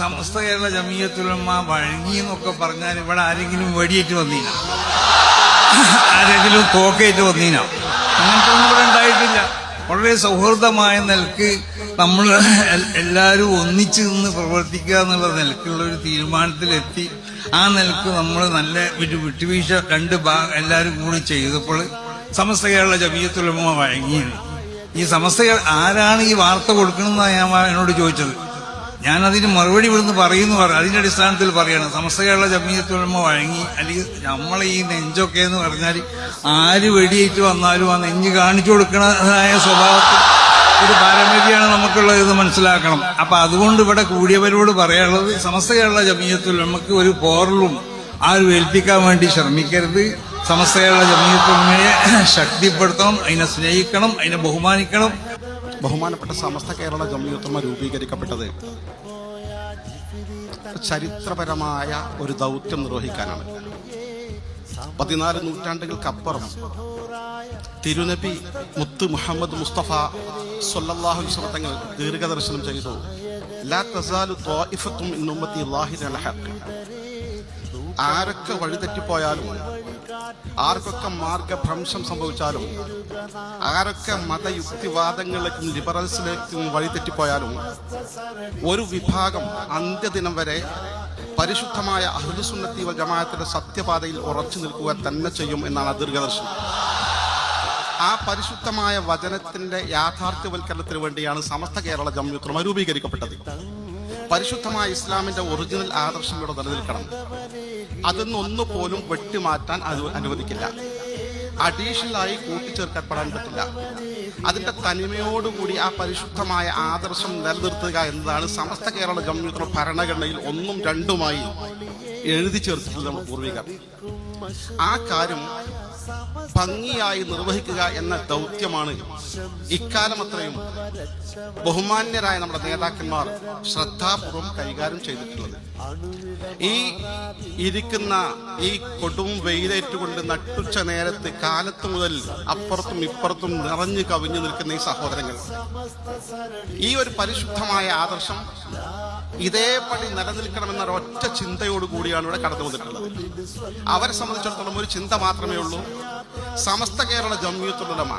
സമസ്ത കേരള ജമീയത്തുലമ്മ വഴങ്ങി എന്നൊക്കെ പറഞ്ഞാൽ ഇവിടെ ആരെങ്കിലും വെടിയേറ്റ് വന്നീന? ആരെങ്കിലും തോക്കേറ്റ് വന്നീന? അങ്ങനത്തെ ഒന്നും ഇവിടെ ഉണ്ടായിട്ടില്ല. വളരെ സൗഹൃദമായ നിലയ്ക്ക് നമ്മൾ എല്ലാവരും ഒന്നിച്ചു നിന്ന് പ്രവർത്തിക്കുക എന്നുള്ള നിലക്കുള്ള ഒരു തീരുമാനത്തിലെത്തി. ആ നിലയ്ക്ക് നമ്മൾ നല്ല ഒരു വിട്ടുവീഴ്ച രണ്ട് ഭാഗം എല്ലാവരും കൂടി ചെയ്തപ്പോൾ സമസ്ത കേരള ജമീയത്തുലമ്മ വഴങ്ങിയത് ഈ സമസ്ത ആരാണ് ഈ വാർത്ത കൊടുക്കണമെന്നാണ് ഞാൻ എന്നോട് ചോദിച്ചത്. ഞാൻ മറുപടി ഇവിടുന്ന് പറയുന്നു പറഞ്ഞു അതിന്റെ അടിസ്ഥാനത്തിൽ പറയാണ്. സമസ്ത കേരള ജമീയത്തുലമ വഴങ്ങി അല്ലെങ്കിൽ നമ്മളെ ഈ നെഞ്ചൊക്കെ എന്ന് പറഞ്ഞാൽ ആര് വെടിയേറ്റ് വന്നാലും ആ നെഞ്ച് കാണിച്ചു കൊടുക്കണതായ സ്വഭാവത്തിൽ ഒരു പാരമ്പര്യമാണ് നമുക്കുള്ളത് മനസ്സിലാക്കണം. അപ്പൊ അതുകൊണ്ട് ഇവിടെ കൂടിയവരോട് പറയാനുള്ളത് സമസ്ത കേരള ജമീയത്തുലമക്ക് ഒരു പോറലും ആരും ഏൽപ്പിക്കാൻ വേണ്ടി ശ്രമിക്കരുത്. സമസ്ത കേരള ജമീയത്തുലമയെ ശക്തിപ്പെടുത്തണം അതിനെ സ്നേഹിക്കണം അതിനെ ബഹുമാനിക്കണം. ബഹുമാനപ്പെട്ട സമസ്ത കേരള ജമ്മിയുത്തമ രൂപീകരിക്കപ്പെട്ടത് ചരിത്രപരമായ ഒരു ദൗത്യം നിർവഹിക്കാനാണ്. പതിനാല് നൂറ്റാണ്ടുകൾക്കപ്പുറം തിരുനബി മുത്ത് മുഹമ്മദ് മുസ്തഫ സൊല്ലാഹു വസല്ലം ദീർഘദർശനം ചെയ്തു. ആരൊക്കെ വഴിതെറ്റിപ്പോയാലും ആർക്കൊക്കെ മാർഗഭ്രംശം സംഭവിച്ചാലും ആരൊക്കെ മതയുക്തിവാദങ്ങളിലേക്കും ലിബറൽസിലേക്കും വഴിതെറ്റിപ്പോയാലും ഒരു വിഭാഗം അന്ത്യദിനം വരെ പരിശുദ്ധമായ അഹ്ലുസുന്നത്തി ജമാഅത്തിന്റെ സത്യപാതയിൽ ഉറച്ചു നിൽക്കുക തന്നെ ചെയ്യും എന്നാണ് ദീർഘദർശനം ആ പരിശുദ്ധമായ വചനത്തിന്റെ യാഥാർത്ഥ്യവൽക്കരണത്തിന് വേണ്ടിയാണ് സമസ്ത കേരള ജമ്മിയുത്രമ രൂപീകരിക്കപ്പെട്ടത്. പരിശുദ്ധമായ ഇസ്ലാമിന്റെ ഒറിജിനൽ ആദർശം ഇവിടെ നിലനിൽക്കണം. അതൊന്നും ഒന്നുപോലും വെട്ടിമാറ്റാൻ അനു- അനുവദിക്കില്ല. അഡീഷണലായി കൂട്ടിച്ചേർക്കപ്പെടാൻ പറ്റില്ല. അതിന്റെ തനിമയോടുകൂടി ആ പരിശുദ്ധമായ ആദർശം നിലനിർത്തുക എന്നതാണ് സമസ്ത കേരള ജമ്മിയുത്ര ഭരണഘടനയിൽ ഒന്നും രണ്ടുമായി എഴുതി ചേർത്തിട്ടുണ്ട് നമ്മൾ പൂർവികർ. ആ കാര്യം ഭംഗിയായി നിർവഹിക്കുക എന്ന ദൗത്യമാണ് ഇക്കാലം അത്രയും ബഹുമാന്യരായ നമ്മുടെ നേതാക്കന്മാർ ശ്രദ്ധാപൂർവം കൈകാര്യം ചെയ്തിട്ടുള്ളത്. ഈ ഇരിക്കുന്ന ഈ കൊടും വെയിലേറ്റുകൊണ്ട് നട്ടുച്ച നേരത്ത് കാലത്ത് മുതൽ അപ്പുറത്തും ഇപ്പുറത്തും നിറഞ്ഞു കവിഞ്ഞു നിൽക്കുന്ന ഈ സഹോദരങ്ങൾ. ഈ ഒരു പരിശുദ്ധമായ ആദർശം ഇതേപടി നിലനിൽക്കണമെന്ന ഒറ്റ ചിന്തയോട് കൂടിയാണ് ഇവിടെ കടന്നു വന്നിട്ടുള്ളത്. അവരെ സംബന്ധിച്ചിടത്തോളം ഒരു ചിന്ത മാത്രമേ ഉള്ളൂ. സമസ്ത കേരള ജമ്മിയത്തുലമ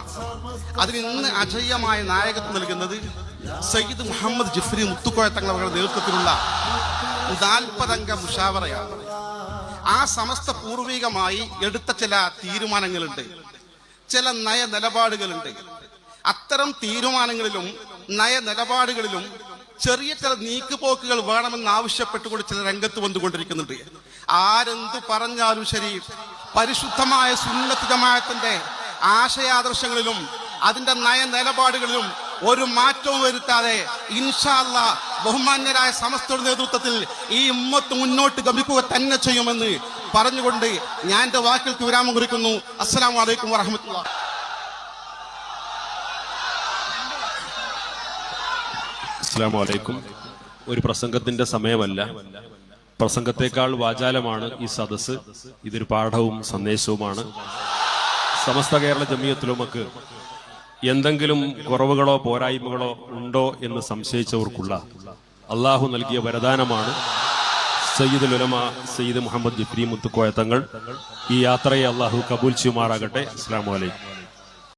അതിന് ഇന്ന് അജയ്യമായ നായകത്വം നൽകുന്നത് സയ്യിദ് മുഹമ്മദ് ജിഫ്രി മുത്തുക്കോയ തങ്ങളുടെ നേതൃത്വത്തിലുള്ള നാൽപ്പതംഗ മുഷാവറയാണ്. ആ സമസ്ത പൂർവികമായി എടുത്ത ചില തീരുമാനങ്ങളുണ്ട്. ചില നയ നിലപാടുകളുണ്ട് അത്തരം തീരുമാനങ്ങളിലും നയ നിലപാടുകളിലും ചെറിയ ചില നീക്കുപോക്കുകൾ വേണമെന്ന് ആവശ്യപ്പെട്ടുകൊണ്ട് ചില രംഗത്ത് വന്നുകൊണ്ടിരിക്കുന്നുണ്ട്. ആരെന്തു പറഞ്ഞാലും ശരി പരിശുദ്ധമായ സുന്നത്ത് ജമാഅത്തിന്റെ ആശയാദർശങ്ങളിലും അതിന്റെ നയ നിലപാടുകളിലും ഒരു മാറ്റവും വരുത്താതെ ഇൻഷാല്ല ബഹുമാന്യരായ സമസ്തയുടെ നേതൃത്വത്തിൽ ഈ ഉമ്മത്ത് മുന്നോട്ട് ഗമിക്കുക തന്നെ ചെയ്യുമെന്ന് പറഞ്ഞുകൊണ്ട് ഞാൻ എന്റെ വാക്കിൽ വിരാമം കുറിക്കുന്നു. അസ്സലാമു വലൈക്കും വറഹമത്തുള്ള അസ്സാം വലൈക്കും ഒരു പ്രസംഗത്തിന്റെ സമയമല്ല. പ്രസംഗത്തെക്കാൾ വാചാലമാണ് ഈ സദസ്സ്. ഇതൊരു പാഠവും സന്ദേശവുമാണ്. സമസ്ത കേരള ജമിയത്തിലുമക്ക് എന്തെങ്കിലും കുറവുകളോ പോരായ്മകളോ ഉണ്ടോ എന്ന് സംശയിച്ചവർക്കുള്ള അള്ളാഹു നൽകിയ വരദാനമാണ് സയ്യിദ് ഉലമ സയ്യിദ് മുഹമ്മദ് ജിഫ്രി മുത്തുക്കോയ തങ്ങൾ. ഈ യാത്രയെ അള്ളാഹു കബൂൽ ചെയ്യുമാറാകട്ടെ. അസ്സാം വലൈക്കും